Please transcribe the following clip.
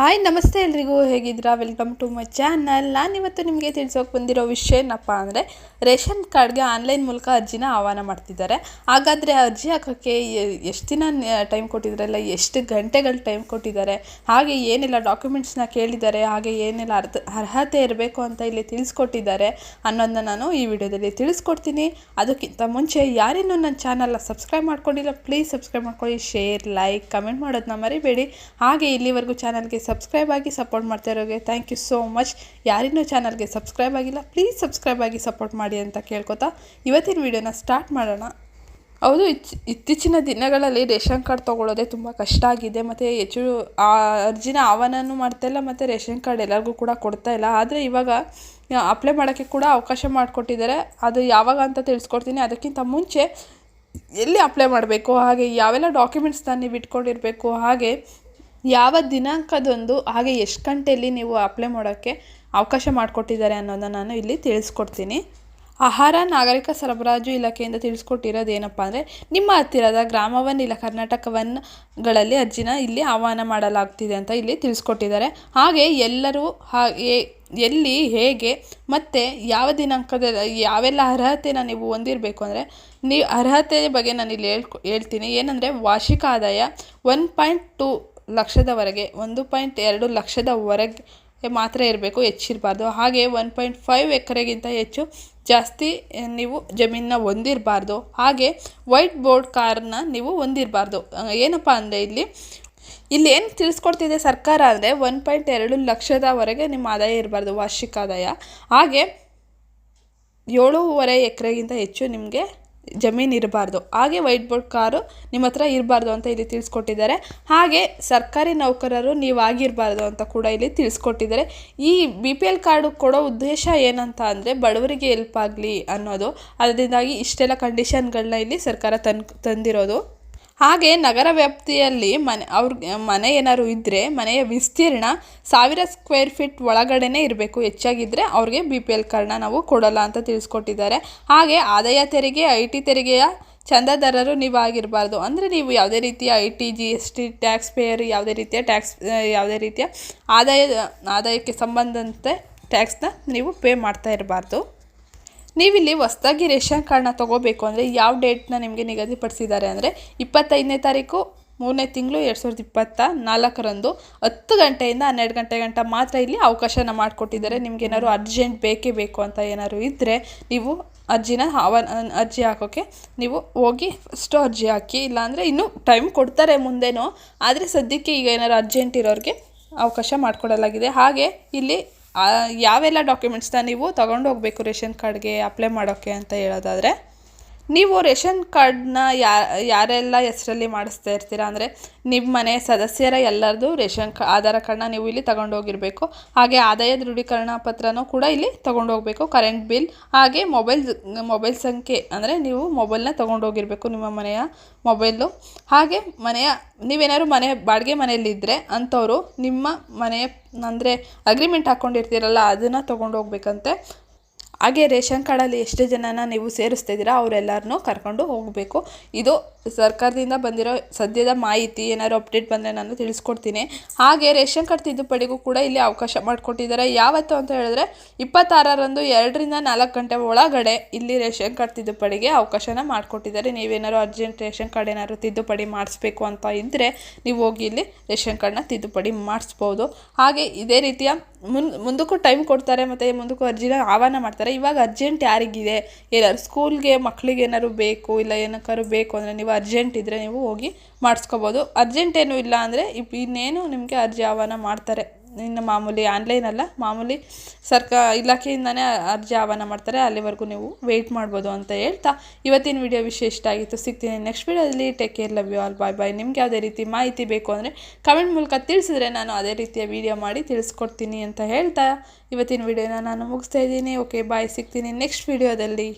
Hi, ನಮಸ್ತೆ ಎಲ್ರಿಗೂ. ಹೇಗಿದ್ದೀರಾ? ವೆಲ್ಕಮ್ ಟು ಮೈ ಚಾನಲ್ ನಾನಿವತ್ತು ನಿಮಗೆ ತಿಳಿಸೋಕೆ ಬಂದಿರೋ ವಿಷಯ ಏನಪ್ಪ ಅಂದರೆ, ರೇಷನ್ ಕಾರ್ಡ್ಗೆ ಆನ್ಲೈನ್ ಮೂಲಕ ಅರ್ಜಿನ ಆಹ್ವಾನ ಮಾಡ್ತಿದ್ದಾರೆ. ಹಾಗಾದರೆ ಅರ್ಜಿ ಹಾಕೋಕ್ಕೆ ಎಷ್ಟು ದಿನ ಟೈಮ್ ಕೊಟ್ಟಿದ್ದಾರಲ್ಲ ಎಷ್ಟು ಗಂಟೆಗಳು ಟೈಮ್ ಕೊಟ್ಟಿದ್ದಾರೆ? ಹಾಗೆ ಏನೆಲ್ಲ ಡಾಕ್ಯುಮೆಂಟ್ಸ್ನ ಕೇಳಿದ್ದಾರೆ? ಹಾಗೆ ಏನೆಲ್ಲ ಅರ್ಧ ಅರ್ಹತೆ ಇರಬೇಕು ಅಂತ ಇಲ್ಲಿ ತಿಳಿಸ್ಕೊಟ್ಟಿದ್ದಾರೆ ಅನ್ನೋದನ್ನ ನಾನು ಈ ವಿಡಿಯೋದಲ್ಲಿ ತಿಳಿಸ್ಕೊಡ್ತೀನಿ. ಅದಕ್ಕಿಂತ ಮುಂಚೆ ಯಾರಿನ್ನೂ ನನ್ನ ಚಾನಲ್ನ ಸಬ್ಸ್ಕ್ರೈಬ್ ಮಾಡ್ಕೊಂಡಿಲ್ಲ ಪ್ಲೀಸ್ ಸಬ್ಸ್ಕ್ರೈಬ್ ಮಾಡ್ಕೊಳ್ಳಿ ಶೇರ್ ಲೈಕ್ ಕಮೆಂಟ್ ಮಾಡೋದನ್ನ ಮರಿಬೇಡಿ. ಹಾಗೆ ಇಲ್ಲಿವರೆಗೂ ಚಾನಲ್ಗೆ ಸಬ್ಸ್ಕ್ರೈಬ್ ಆಗಿ ಸಪೋರ್ಟ್ ಮಾಡ್ತಾ ಇರೋಗೆ ಥ್ಯಾಂಕ್ ಯು ಸೋ ಮಚ್ ಯಾರಿನ್ನೂ ಚಾನಲ್ಗೆ ಸಬ್ಸ್ಕ್ರೈಬ್ ಆಗಿಲ್ಲ ಪ್ಲೀಸ್ ಸಬ್ಸ್ಕ್ರೈಬ್ ಆಗಿ ಸಪೋರ್ಟ್ ಮಾಡಿ ಅಂತ ಕೇಳ್ಕೊತಾ ಇವತ್ತಿನ ವಿಡಿಯೋನ ಸ್ಟಾರ್ಟ್ ಮಾಡೋಣ. ಹೌದು ಇತ್ತೀಚಿನ ದಿನಗಳಲ್ಲಿ ರೇಷನ್ ಕಾರ್ಡ್ ತೊಗೊಳ್ಳೋದೇ ತುಂಬ ಕಷ್ಟ ಆಗಿದೆ. ಮತ್ತು ಹೆಚ್ಚು, ಆ ಅರ್ಜಿನ ಆಹ್ವಾನನೂ ಮಾಡ್ತಾಯಿಲ್ಲ ಮತ್ತು ರೇಷನ್ ಕಾರ್ಡ್ ಎಲ್ಲರಿಗೂ ಕೂಡ ಕೊಡ್ತಾ ಇಲ್ಲ. ಆದರೆ ಇವಾಗ ಅಪ್ಲೈ ಮಾಡೋಕ್ಕೆ ಕೂಡ ಅವಕಾಶ ಮಾಡಿಕೊಟ್ಟಿದ್ದಾರೆ. ಅದು ಯಾವಾಗ ಅಂತ ತಿಳಿಸ್ಕೊಡ್ತೀನಿ. ಅದಕ್ಕಿಂತ ಮುಂಚೆ ಎಲ್ಲಿ ಅಪ್ಲೈ ಮಾಡಬೇಕು? ಹಾಗೆ ಯಾವೆಲ್ಲ ಡಾಕ್ಯುಮೆಂಟ್ಸ್ನ ನೀವು ಇಟ್ಕೊಂಡಿರಬೇಕು? ಹಾಗೆ ಯಾವ ದಿನಾಂಕದಂದು ಹಾಗೆ ಎಷ್ಟು ಗಂಟೆಯಲ್ಲಿ ನೀವು ಅಪ್ಲೈ ಮಾಡೋಕ್ಕೆ ಅವಕಾಶ ಮಾಡಿಕೊಟ್ಟಿದ್ದಾರೆ ಅನ್ನೋದನ್ನು ನಾನು ಇಲ್ಲಿ ತಿಳಿಸ್ಕೊಡ್ತೀನಿ. ಆಹಾರ ನಾಗರಿಕ ಸರಬರಾಜು ಇಲಾಖೆಯಿಂದ ತಿಳಿಸ್ಕೊಟ್ಟಿರೋದು ಏನಪ್ಪ ಅಂದರೆ, ನಿಮ್ಮ ಹತ್ತಿರದ ಗ್ರಾಮವನ್ ಇಲ್ಲ ಕರ್ನಾಟಕವನ್ಗಳಲ್ಲಿ ಅರ್ಜಿನ ಇಲ್ಲಿ ಆಹ್ವಾನ ಮಾಡಲಾಗ್ತಿದೆ ಅಂತ ಇಲ್ಲಿ ತಿಳಿಸ್ಕೊಟ್ಟಿದ್ದಾರೆ. ಹಾಗೆ ಎಲ್ಲರೂ ಹಾಗೆ ಎಲ್ಲಿ, ಹೇಗೆ, ಮತ್ತು ಯಾವ ದಿನಾಂಕದ, ಯಾವೆಲ್ಲ ಅರ್ಹತೆನ ನೀವು ಹೊಂದಿರಬೇಕು ಅಂದರೆ ನೀವು ಅರ್ಹತೆ ಬಗ್ಗೆ ನಾನು ಇಲ್ಲಿ ಹೇಳ್ಕೊ, ಹೇಳ್ತೀನಿ. ಏನಂದರೆ, ವಾರ್ಷಿಕ ಆದಾಯ ಒನ್ ಪಾಯಿಂಟ್ ಟು ಲಕ್ಷದವರೆಗೆ, ಒಂದು ಪಾಯಿಂಟ್ ಎರಡು ಲಕ್ಷದವರೆಗೆ ಮಾತ್ರ ಇರಬೇಕು, ಹೆಚ್ಚಿರಬಾರ್ದು. ಹಾಗೆ ಒನ್ ಪಾಯಿಂಟ್ ಫೈವ್ ಎಕರೆಗಿಂತ ಹೆಚ್ಚು ಜಾಸ್ತಿ ನೀವು ಜಮೀನನ್ನ ಹೊಂದಿರಬಾರ್ದು. ಹಾಗೆ ವೈಟ್ ಬೋರ್ಡ್ ಕಾರನ್ನ ನೀವು ಹೊಂದಿರಬಾರ್ದು. ಏನಪ್ಪ ಅಂದರೆ ಇಲ್ಲಿ ಇಲ್ಲಿ ಏನು ತಿಳಿಸ್ಕೊಡ್ತಿದೆ ಸರ್ಕಾರ ಅಂದರೆ ಒನ್ ಪಾಯಿಂಟ್ ಎರಡು ಲಕ್ಷದವರೆಗೆ ನಿಮ್ಮ ಆದಾಯ ಇರಬಾರ್ದು, ವಾರ್ಷಿಕ ಆದಾಯ. ಹಾಗೆ ಏಳೂವರೆ ಎಕರೆಗಿಂತ ಹೆಚ್ಚು ನಿಮಗೆ ಜಮೀನು ಇರಬಾರ್ದು. ಹಾಗೆ ವೈಟ್ ಬೋರ್ಡ್ ಕಾರು ನಿಮ್ಮ ಹತ್ರ ಇರಬಾರ್ದು ಅಂತ ಇಲ್ಲಿ ತಿಳಿಸ್ಕೊಟ್ಟಿದ್ದಾರೆ. ಹಾಗೆ ಸರ್ಕಾರಿ ನೌಕರರು ನೀವು ಆಗಿರಬಾರ್ದು ಅಂತ ಕೂಡ ಇಲ್ಲಿ ತಿಳಿಸ್ಕೊಟ್ಟಿದ್ದಾರೆ. ಈ ಬಿ ಪಿ ಎಲ್ ಕಾರ್ಡು ಕೊಡೋ ಉದ್ದೇಶ ಏನಂತ ಅಂದರೆ ಬಡವರಿಗೆ ಹೆಲ್ಪ್ ಆಗಲಿ ಅನ್ನೋದು. ಅದರಿಂದಾಗಿ ಇಷ್ಟೆಲ್ಲ ಕಂಡೀಷನ್ಗಳನ್ನ ಇಲ್ಲಿ ಸರ್ಕಾರ ತಂದು ತಂದಿರೋದು. ಹಾಗೆ ನಗರ ವ್ಯಾಪ್ತಿಯಲ್ಲಿ ಮನೆ, ಅವ್ರ, ಮನೆ ಏನಾದ್ರು ಇದ್ದರೆ ಮನೆಯ ವಿಸ್ತೀರ್ಣ ಸಾವಿರ ಸ್ಕ್ವೇರ್ ಫೀಟ್ ಒಳಗಡೆನೇ ಇರಬೇಕು. ಹೆಚ್ಚಾಗಿದ್ದರೆ ಅವ್ರಿಗೆ ಬಿ ಪಿ ಎಲ್ ಕಾರ್ಡ್ನ ನಾವು ಕೊಡೋಲ್ಲ ಅಂತ ತಿಳಿಸ್ಕೊಟ್ಟಿದ್ದಾರೆ. ಹಾಗೆ ಆದಾಯ ತೆರಿಗೆ ಐ ಟಿ ತೆರಿಗೆಯ ಚಂದಾದಾರರು ನೀವು ಆಗಿರಬಾರ್ದು ಅಂದರೆ ನೀವು ಯಾವುದೇ ರೀತಿಯ I T G S T tax payer ಯಾವುದೇ ರೀತಿಯ ಟ್ಯಾಕ್ಸ್ ಯಾವುದೇ ರೀತಿಯ ಆದಾಯ, ಆದಾಯಕ್ಕೆ ಸಂಬಂಧಂತೆ ಟ್ಯಾಕ್ಸ್ನ ನೀವು ಪೇ ಮಾಡ್ತಾ ಇರಬಾರ್ದು. ನೀವಿಲ್ಲಿ ಹೊಸದಾಗಿ ರೇಷನ್ ಕಾರ್ಡ್ನ ತೊಗೋಬೇಕು ಅಂದರೆ ಯಾವ ಡೇಟ್ನ ನಿಮಗೆ ನಿಗದಿಪಡಿಸಿದ್ದಾರೆ ಅಂದರೆ ಇಪ್ಪತ್ತೈದನೇ ತಾರೀಕು, ಮೂರನೇ ತಿಂಗಳು ಎರಡು ಸಾವಿರದ ಇಪ್ಪತ್ತ ನಾಲ್ಕರಂದು ಹತ್ತು ಗಂಟೆಯಿಂದ ಹನ್ನೆರಡು ಗಂಟೆ ಗಂಟ ಮಾತ್ರ ಇಲ್ಲಿ ಅವಕಾಶನ ಮಾಡಿಕೊಟ್ಟಿದ್ದಾರೆ. ನಿಮ್ಗೆ ಏನಾದ್ರು ಅರ್ಜೆಂಟ್ ಬೇಕೇ ಬೇಕು ಅಂತ ಏನಾದ್ರು ಇದ್ದರೆ ನೀವು ಅರ್ಜಿನ ಅರ್ಜಿ ಹಾಕೋಕ್ಕೆ ನೀವು ಹೋಗಿ ಫಸ್ಟು ಅರ್ಜಿ ಹಾಕಿ, ಇಲ್ಲಾಂದರೆ ಇನ್ನೂ ಟೈಮ್ ಕೊಡ್ತಾರೆ ಮುಂದೆನೂ. ಆದರೆ ಸದ್ಯಕ್ಕೆ ಈಗ ಏನಾದ್ರು ಅರ್ಜೆಂಟ್ ಇರೋರಿಗೆ ಅವಕಾಶ ಮಾಡಿಕೊಡಲಾಗಿದೆ. ಹಾಗೆ ಇಲ್ಲಿ ಯಾವೆಲ್ಲ ಡಾಕ್ಯುಮೆಂಟ್ಸ್ನ ನೀವು ತೊಗೊಂಡು ಹೋಗಬೇಕು ರೇಷನ್ ಕಾರ್ಡ್ಗೆ ಅಪ್ಲೈ ಮಾಡೋಕ್ಕೆ ಅಂತ ಹೇಳೋದಾದರೆ ನೀವು ರೇಷನ್ ಕಾರ್ಡ್ನ ಯಾ, ಯಾರೆಲ್ಲ ಹೆಸರಲ್ಲಿ ಮಾಡಿಸ್ತಾ ಇರ್ತೀರ ಅಂದರೆ ನಿಮ್ಮ ಮನೆ ಸದಸ್ಯರ ಎಲ್ಲರದು ರೇಷನ್ ಕಾ, ಆಧಾರ ಕಾರ್ಡ್ನ ನೀವು ಇಲ್ಲಿ ತಗೊಂಡೋಗಿರಬೇಕು. ಹಾಗೆ ಆದಾಯ ದೃಢೀಕರಣ ಪತ್ರನೂ ಕೂಡ ಇಲ್ಲಿ ತೊಗೊಂಡೋಗಬೇಕು. ಕರೆಂಟ್ ಬಿಲ್, ಹಾಗೆ ಮೊಬೈಲ್ ಮೊಬೈಲ್ ಸಂಖ್ಯೆ ಅಂದರೆ ನೀವು ಮೊಬೈಲ್ನ ತೊಗೊಂಡೋಗಿರಬೇಕು ನಿಮ್ಮ ಮನೆಯ ಮೊಬೈಲು ಹಾಗೆ ಮನೆಯ, ನೀವೇನಾದ್ರು ಮನೆ, ಬಾಡಿಗೆ ಮನೆಯಲ್ಲಿದ್ದರೆ ಅಂಥವರು ನಿಮ್ಮ ಮನೆಯ, ಅಂದರೆ ಅಗ್ರಿಮೆಂಟ್ ಹಾಕ್ಕೊಂಡಿರ್ತೀರಲ್ಲ ಅದನ್ನು ತೊಗೊಂಡು ಹೋಗ್ಬೇಕಂತೆ ಹಾಗೆ ರೇಷನ್ ಕಾರ್ಡಲ್ಲಿ ಎಷ್ಟು ಜನನ ನೀವು ಸೇರಿಸ್ತಿದ್ದೀರಾ ಅವರೆಲ್ಲರನ್ನೂ ಕರ್ಕೊಂಡು ಹೋಗಬೇಕು. ಇದು ಸರ್ಕಾರದಿಂದ ಬಂದಿರೋ ಸದ್ಯದ ಮಾಹಿತಿ, ಏನಾದ್ರು ಅಪ್ಡೇಟ್ ಬಂದರೆ ನಾನು ತಿಳಿಸ್ಕೊಡ್ತೀನಿ. ಹಾಗೆ ರೇಷನ್ ಕಾರ್ಡ್ ತಿದ್ದುಪಡಿಗೂ ಕೂಡ ಇಲ್ಲಿ ಅವಕಾಶ ಮಾಡಿಕೊಟ್ಟಿದ್ದಾರೆ. ಯಾವತ್ತು ಅಂತ ಹೇಳಿದ್ರೆ, ಇಪ್ಪತ್ತಾರರಂದು ಎರಡರಿಂದ ನಾಲ್ಕು ಗಂಟೆ ಒಳಗಡೆ ಇಲ್ಲಿ ರೇಷನ್ ಕಾರ್ಡ್ ತಿದ್ದುಪಡಿಗೆ ಅವಕಾಶನ ಮಾಡಿಕೊಟ್ಟಿದ್ದಾರೆ. ನೀವೇನಾದ್ರು ಅರ್ಜೆಂಟ್ ರೇಷನ್ ಕಾರ್ಡ್ ಏನಾದ್ರು ತಿದ್ದುಪಡಿ ಮಾಡಿಸ್ಬೇಕು ಅಂತ ಇದ್ದರೆ ನೀವು ಹೋಗಿ ಇಲ್ಲಿ ರೇಷನ್ ಕಾರ್ಡ್ನ ತಿದ್ದುಪಡಿ ಮಾಡಿಸ್ಬೋದು. ಹಾಗೆ ಇದೇ ರೀತಿಯ ಮುನ್, ಮುಂದಕ್ಕೂ ಟೈಮ್ ಕೊಡ್ತಾರೆ ಮತ್ತು ಮುಂದಕ್ಕೂ ಅರ್ಜಿನ ಆಹ್ವಾನ ಮಾಡ್ತಾರೆ. ಇವಾಗ ಅರ್ಜೆಂಟ್ ಯಾರಿಗಿದೆ? ಏನಾದ್ರು ಸ್ಕೂಲ್ಗೆ ಮಕ್ಕಳಿಗೆ ಏನಾದ್ರು ಬೇಕು, ಇಲ್ಲ ಏನಕ್ಕಾದ್ರು ಬೇಕು ಅಂದರೆ ನೀವು ಅರ್ಜೆಂಟ್ ಇದ್ದರೆ ನೀವು ಹೋಗಿ ಮಾಡಿಸ್ಕೋಬೋದು. ಅರ್ಜೆಂಟ್ ಏನೂ ಇಲ್ಲ ಅಂದರೆ ಇನ್ನೇನು ನಿಮಗೆ ಅರ್ಜಿ ಆಹ್ವಾನ ಮಾಡ್ತಾರೆ. ಇನ್ನು ಮಾಮೂಲಿ ಆನ್ಲೈನ್ ಅಲ್ಲ, ಮಾಮೂಲಿ ಸರ್ಕಾ ಇಲಾಖೆಯಿಂದನೇ ಅರ್ಜಿ ಆಹ್ವಾನ ಮಾಡ್ತಾರೆ. ಅಲ್ಲಿವರೆಗೂ ನೀವು ವೆಯ್ಟ್ ಮಾಡ್ಬೋದು ಅಂತ ಹೇಳ್ತಾ ಇವತ್ತಿನ ವಿಡಿಯೋ ವಿಶೇಷ ಇಷ್ಟ ಆಗಿತ್ತು, ಸಿಗ್ತೀನಿ ನೆಕ್ಸ್ಟ್ ವಿಡಿಯೋದಲ್ಲಿ take care love you all bye bye ನಿಮ್ಗೆ ಯಾವುದೇ ರೀತಿ ಮಾಹಿತಿ ಬೇಕು ಅಂದರೆ ಕಮೆಂಟ್ ಮೂಲಕ ತಿಳಿಸಿದ್ರೆ ನಾನು ಅದೇ ರೀತಿಯ ವಿಡಿಯೋ ಮಾಡಿ ತಿಳಿಸ್ಕೊಡ್ತೀನಿ ಅಂತ ಹೇಳ್ತಾ ಇವತ್ತಿನ ವಿಡಿಯೋನ ನಾನು ಮುಗಿಸ್ತಾ ಇದ್ದೀನಿ. ಓಕೆ ಬಾಯ್ ಸಿಗ್ತೀನಿ ನೆಕ್ಸ್ಟ್ ವಿಡಿಯೋದಲ್ಲಿ